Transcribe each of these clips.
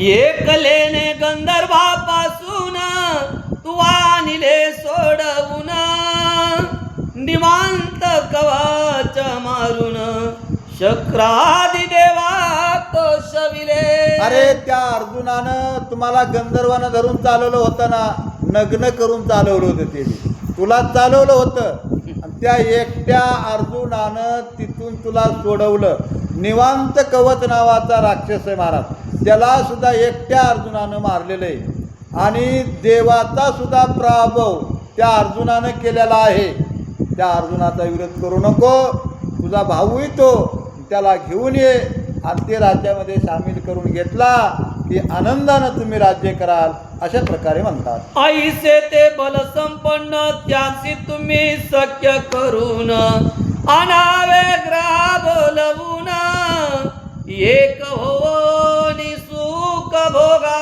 एकलेने गंधर्वापासून तू आणले सोडवून निवांत कवच मारून शक्रादी देवा कोशविले अरे त्या अर्जुनानं तुम्हाला गंधर्वानं धरून चालवलं होतं ना नग्न करून चालवलं होतं ते. तुला चालवलं होतं. त्या एकट्या अर्जुनानं तिथून तुला सोडवलं. निवांत कवच नावाचा राक्षस आहे महाराज. त्याला सुद्धा एकट्या अर्जुनानं मारलेलं आहे. आणि देवाचा सुद्धा प्राभव त्या अर्जुनानं केलेला आहे. त्या अर्जुनाचा विरोध करू नको. तुझा भाऊही तो त्याला घेऊन ये. आणि ते राज्यामध्ये सामील करून घेतला की आनंदानं तुम्ही राज्य कराल अशा प्रकारे म्हणतात. आईसे ते बल संपन्न त्याची तुम्ही शक्य करून. अनावे ग्रह बोलवून. एक होनी भोगा.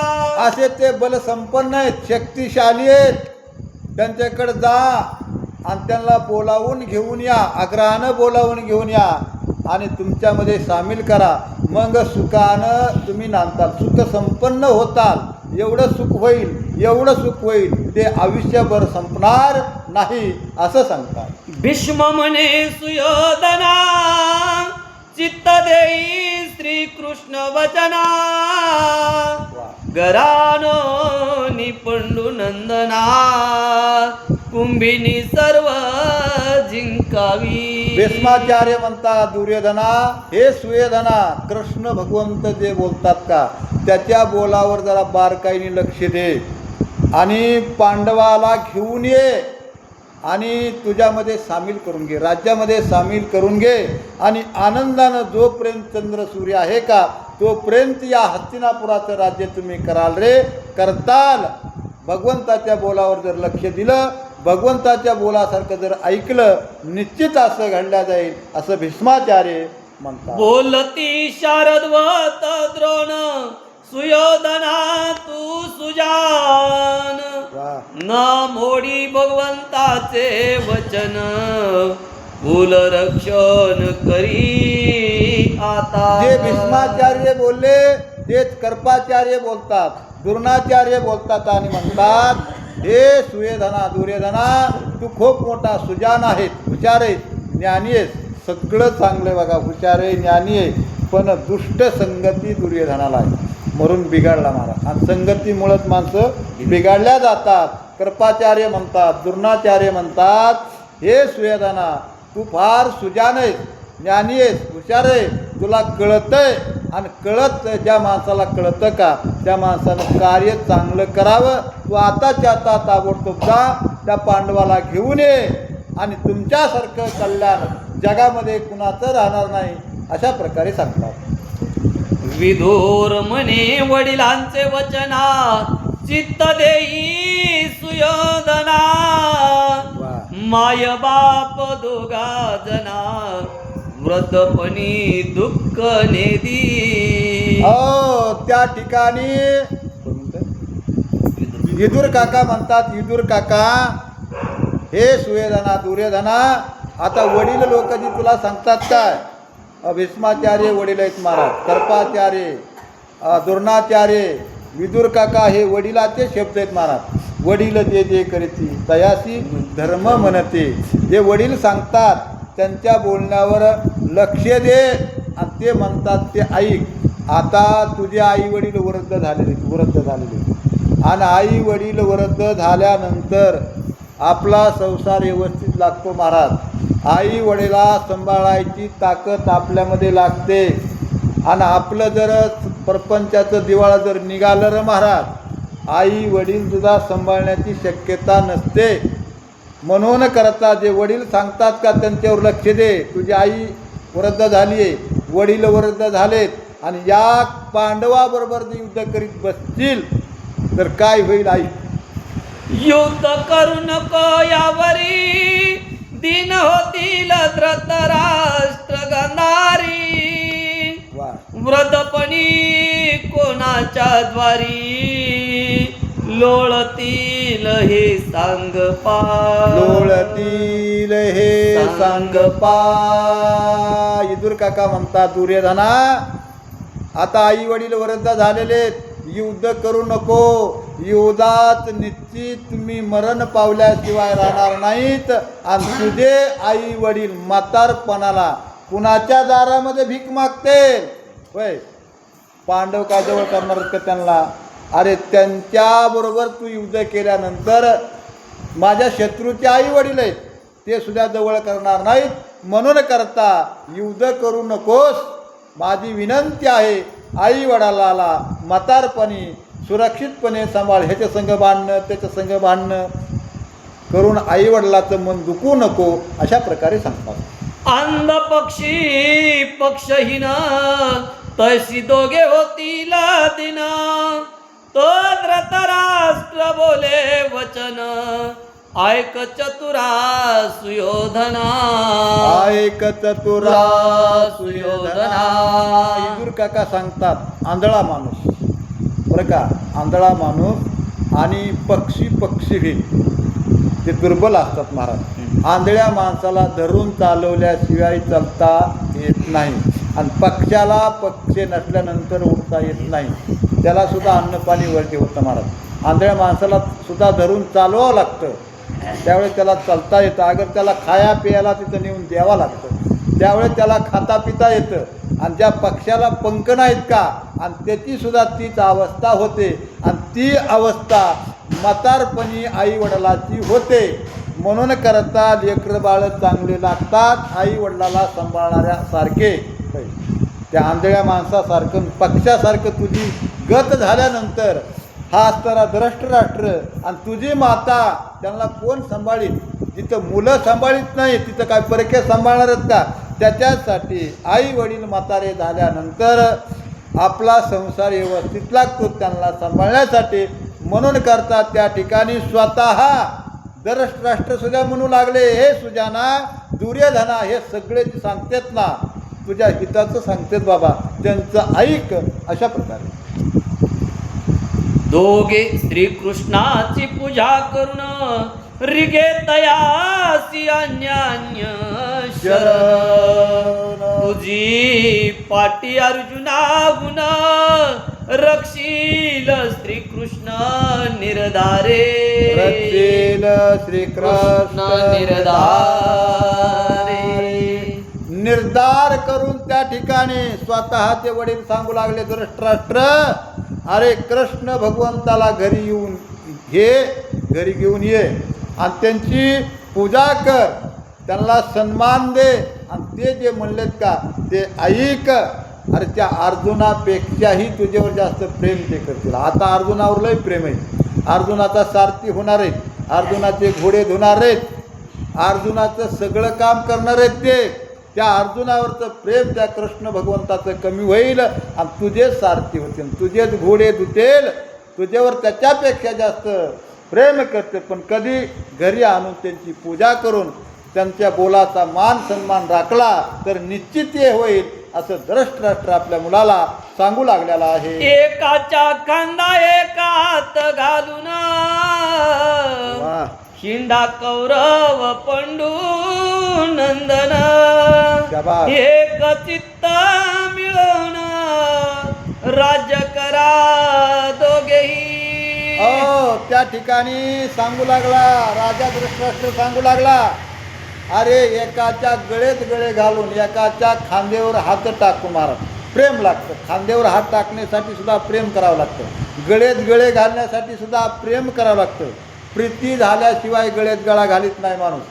असे ते बल संपन्न आहेत शक्तिशाली आहेत. त्यांच्याकडे जा आणि त्यांना बोलावून घेऊन या आग्रहानं बोलावून घेऊन या आणि तुमच्यामध्ये सामील करा. मग सुखानं तुम्ही नांदताल. सुख संपन्न होताल. एवढं सुख होईल एवढं सुख होईल. ते आयुष्यभर संपणार नाही असं सांगतात. भीष्म म्हणे सुयोधना चित्त देई श्री कृष्ण वचना. गरानो निपंडू नंदना. कुंभिनी सर्व जिंकावी. भीष्माचार्य म्हणतात दुर्योधना हे सुयोधना कृष्ण भगवंत जे बोलतात का त्याच्या बोलावर जरा बारकाईने लक्ष दे. आणि पांडवाला घेऊन ये. आणि तुझ्यामध्ये सामील करून घे. राज्यामध्ये सामील करून घे. आणि आनंदानं जोपर्यंत चंद्र सूर्य आहे का तोपर्यंत या हस्तिनापुराचं राज्य तुम्ही कराल रे. करताल. भगवंताच्या बोलावर जर लक्ष दिलं भगवंताच्या बोलासारखं जर ऐकलं निश्चित असं घडल्या जाईल असं भीष्माचार्य म्हणतात. बोलती शारदवत द्रोण सुयोधना तू सुजान. न मोडी भगवंताचे वचन कुल रक्षण करी आता जे भीष्माचार्य बोलले तेच कर्पाचार्य बोलतात द्रोणाचार्य बोलतात आणि म्हणतात हे सुयोधना दुर्योधना तू खूप मोठा सुजान आहेस हुशार आहे ज्ञानी आहेस. सगळं चांगलं आहे बघा हुशार आहे ज्ञानी आहे पण दुष्ट संगती दुर्योधनाला आहे. म्हणून बिघडला महाराज आणि संगतीमुळंच माणसं बिघडल्या जातात. कृपाचार्य म्हणतात द्रोणाचार्य म्हणतात हे सुयोधना तू फार सुजान आहेस. ज्ञानी आहेस हुशार आहे तुला कळतंय. आणि कळत ज्या माणसाला कळतं का? त्या माणसानं कार्य चांगलं करावं. तू आताच्या आता ताबडतोब जा त्या पांडवाला घेऊन ये. आणि तुमच्यासारखं कल्याण जगामध्ये कुणाचं राहणार नाही अशा प्रकारे सांगतात. विधोर म्हणे वडिलांचे वचना चित्त देई सुयोधना माय बाप दोघा जना व्रतपणी दुःख नेदी. हो त्या ठिकाणी इदूर काका म्हणतात इदूर काका हे सुवेदना दुर्योधना आता वडील लोक जी तुला सांगतात काय? भीष्माचार्य वडील आहेत महाराज कर्पाचार्य दुर्णाचार्य विदुर काका हे वडिलाचे शब्द आहेत महाराज. वडील जे जे करीती तयासी धर्म म्हणते. जे वडील सांगतात त्यांच्या बोलण्यावर लक्ष दे आणि ते म्हणतात ते ऐक आता तुझे आई वडील वृद्ध झालेले वृद्ध झालेले आणि आई वडील वृद्ध झाल्यानंतर आपला संसार व्यवस्थित लागतो महाराज. आई वडिला सांभाळायची ताकद आपल्यामध्ये लागते. आणि आपलं जर प्रपंचाचं दिवाळं जर निघालं र महाराज आई वडील सुद्धा सांभाळण्याची शक्यता नसते. म्हणून करता जे वडील सांगतात का त्यांच्यावर लक्ष दे तुझी आई वृद्ध झाली आहे वडील वृद्ध झालेत आणि या पांडवाबरोबर जे युद्ध करीत बसतील तर काय होईल आई? युद्ध करू नको यावरी. दिन होतील धृतराष्ट्र गंधारी. व्रतपणी कोणाच्या द्वारी? लोळतील हे सांग पा लोळतील हे सांगपा इदूर काका म्हणतात दुर्योधना आता आई वडील वृद्ध झालेले युद्ध करू नको. युद्धात निश्चित मी मरण पावल्याशिवाय राहणार नाहीत. आणि तुझे आई वडील म्हातारपणाला कुणाच्या दारामध्ये भीक मागते होय. पांडव का जवळ करणार का त्यांना? अरे त्यांच्याबरोबर तू युद्ध केल्यानंतर माझ्या शत्रूचे आई वडील आहेत ते सुद्धा जवळ करणार नाहीत. म्हणून करता युद्ध करू नकोस. माझी विनंती आहे आई वडालाला म्हातारपणी सुरक्षितपणे सांभाळ. ह्याचं संघ बांधणं त्याचं संघ भांडणं करून आई वडिलाचं मन दुखू नको अशा प्रकारे सांगतात. अंध पक्षी पक्षहीन तैसी दोघे होतील दिना. तो धृतराष्ट्र बोले वचन. ऐक चतुरा सुयोधना. ऐकत तुरा सुयोधना. इंदूर काका सांगतात आंधळा माणूस. बरं का आंधळा माणूस आणि पक्षी पक्षी ते दुर्बल असतात महाराज. आंधळ्या माणसाला धरून चालवल्याशिवाय चालता येत नाही. आणि पक्षाला पक्ष नसल्यानंतर उडता येत नाही. त्याला सुद्धा अन्न वरती होतं महाराज आंधळ्या माणसाला सुद्धा धरून चालवावं लागतं. त्यावेळेस त्याला चालता येतं. अगर त्याला खाया पियाला तिथं नेऊन द्यावं लागतं. त्यावेळेस त्याला खाता पिता येतं. आणि ज्या पक्षाला पंख नाहीत का आणि त्याची सुद्धा तीच अवस्था होते. आणि ती अवस्था म्हातारपणी आई वडिलाची होते. म्हणून करता लेकर बाळ चांगले लागतात आई वडिलाला सांभाळणाऱ्या सारखे त्या आंधळ्या माणसासारखं पक्षासारखं तुझी गत झाल्यानंतर हा असणारा राष्ट्र आणि तुझी माता त्यांना कोण सांभाळीत जिथं मुलं सांभाळीत नाही तिथं काय परके सांभाळणारच का? त्याच्यासाठी आई वडील म्हातारे झाल्यानंतर आपला संसार व्यवस्थित लागतो त्यांना सांभाळण्यासाठी. म्हणून करता त्या ठिकाणी स्वतः राष्ट्र सुद्धा म्हणू लागले हे सुजाना दुर्योधना हे सगळे सांगतेत ना तुझ्या हिताचं सांगतेत बाबा त्यांचं ऐक अशा प्रकारे. दोघे श्रीकृष्णाची पूजा करून रिगे तयासी अन्यान्य शरण. तुझी पाटी अर्जुनाहून रक्षील श्रीकृष्ण निर्धारे. रक्षेल श्रीकृष्ण निर्धारे. निर्धार करून त्या ठिकाणी स्वतःचे वडील सांगू लागले धृष्टराष्ट्र अरे कृष्ण भगवंताला घरी येऊन घे घरी घेऊन ये. आणि त्यांची पूजा कर. त्यांना सन्मान दे. आणि ते जे म्हणलेत का ते ऐक. अरे त्या अर्जुनापेक्षाही तुझ्यावर जास्त प्रेम ते करतील. आता अर्जुनावर लय प्रेम आहे. अर्जुनाचा सारथी होणार आहेत अर्जुनाचे घोडे धुणार आहेत. अर्जुनाचं सगळं काम करणार आहेत ते. त्या अर्जुनावरचं प्रेम त्या कृष्ण भगवंताचं कमी होईल आणि तुझेच सारथी होतील तुझेच घोडे धुतेल तुझ्यावर त्याच्यापेक्षा जास्त प्रेम करते. पण कधी घरी आणून त्यांची पूजा करून त्यांच्या बोलाचा मान सन्मान राखला तर निश्चित हे होईल असं द्रष्टराष्ट्र आपल्या मुलाला सांगू लागलेला आहे. एकाच्या खांदा एकात घालून. शिंडा कौरव पंडू नंदन. एक चित्त मिळवून राज्य करा दोघेही. हो त्या ठिकाणी सांगू लागला राजा दृष्टराष्ट्र सांगू लागला. अरे एकाच्या गळेत गळे घालून एकाच्या खांद्यावर हात टाकू महाराज प्रेम लागतं. खांद्यावर हात टाकण्यासाठी सुद्धा प्रेम करावं लागतं. गळेत गळे घालण्यासाठी सुद्धा प्रेम करावं लागतं. प्रीती झाल्याशिवाय गळ्यात गळा घालीत नाही माणूस.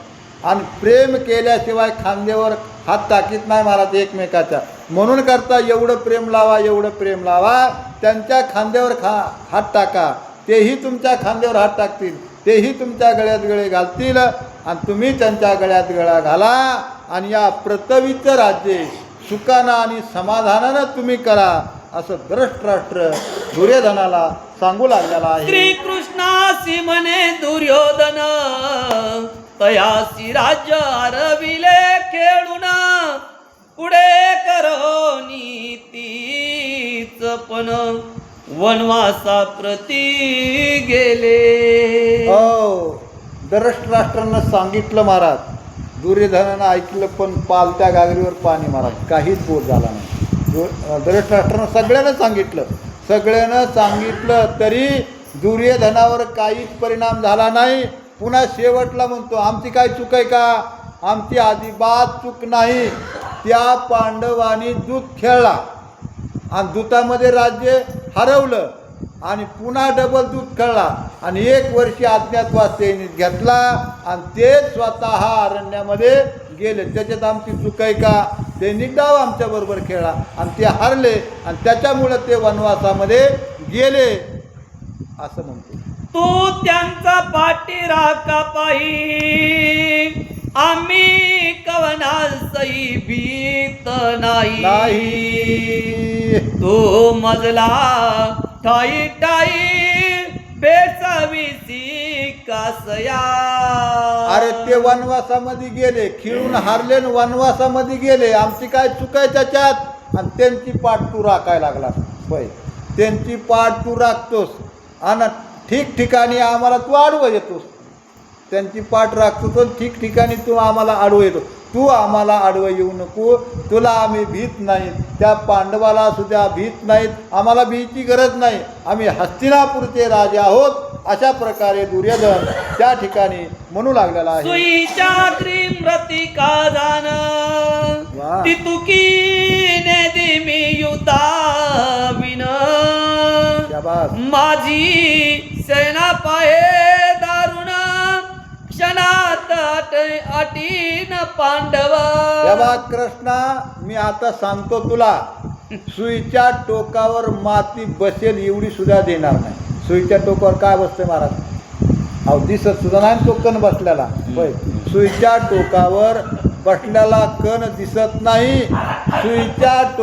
आणि प्रेम केल्याशिवाय खांद्यावर हात टाकीत नाही महाराज एकमेकाच्या. म्हणून करता एवढं प्रेम लावा एवढं प्रेम लावा. त्यांच्या खांद्यावर खा हात टाका. तेही तुमच्या खांद्यावर हात टाकतील. तेही तुमच्या गळ्यात गळे घालतील. आणि तुम्ही त्यांच्या गळ्यात गळा घाला. आणि या प्रतवीचं राज्य सुखानं आणि समाधानानं तुम्ही करा. असं द्रष्टराष्ट्र दुर्योधनाला सांगू लागलेला आहे. श्रीकृष्णासी म्हणे दुर्योधन तयासी राज्य आरविले खेळून पुढे करो नीतीच पण. वनवासा प्रती गेले. हो दरष्ट्राष्ट्रांना सांगितलं महाराज. दुर्योधनानं ऐकलं पण पालत्या गागरीवर पाणी महाराज काहीच बोल झाला नाही. दरष्ट्राष्ट्रानं सगळ्यांना सांगितलं. सगळ्यानं सांगितलं तरी दुर्योधनावर काहीच परिणाम झाला नाही. पुन्हा शेवटला म्हणतो आमची काय चूक आहे का? आमची अजिबात चूक नाही. त्या पांडवांनी दूध खेळला. आणि दूतामध्ये राज्य हरवलं. आणि पुन्हा डबल दूध खेळला. आणि एक वर्षी अज्ञातवास त्यांनी घेतला. आणि ते स्वतः अरण्यामध्ये गेले त्याच्यात आमची चूक आहे का? त्यांनी डाव आमच्या बरोबर खेळला आणि ते हरले आणि त्याच्यामुळं ते वनवासामध्ये गेले. असं म्हणतो. तू त्यांचा पाठीराखा पाही? आम्ही कवनासही भीत नाही. नाही. तो मजला ठाई ठाई बेचावीसी कासया अरे ते वनवासामध्ये गेले खिळून हारले वनवासामध्ये गेले. आमची काय चुक आहे त्याच्यात? आणि त्यांची पाठ तू राखायला लागला होय. त्यांची पाठ तू राखतोस. आणि ठिकठिकाणी आम्हाला तू आडवं येतोस. त्यांची पाठ राखतो आणि ठिकठिकाणी तू आम्हाला आडवं येतो. तू आम्हाला आडवं येऊ नको. तुला आम्ही भीत नाही त्या पांडवाला सुद्धा भीत नाहीत. आम्हाला भीती गरज नाही. आम्ही हस्तिनापूरचे राजे आहोत. अशा प्रकारे दुर्योधन त्या ठिकाणी म्हणू लागलेला आहे. सुईच्या क्रीमरती का जाण? वा. ती तुकीने दे मी युताविन शाबास. माझी सेना पाहे अटीन पांडव. तेव्हा कृष्णा मी आता सांगतो तुला सुईच्या टोकावर माती बसेल एवढी सुद्धा देणार नाही. सुईच्या टोकावर काय बसते महाराज? अहो दिसत सुद्धा नाही तो कण बसलेला. होय. सुईच्या टोकावर बसलेला कण दिसत नाही. सुईच्या टो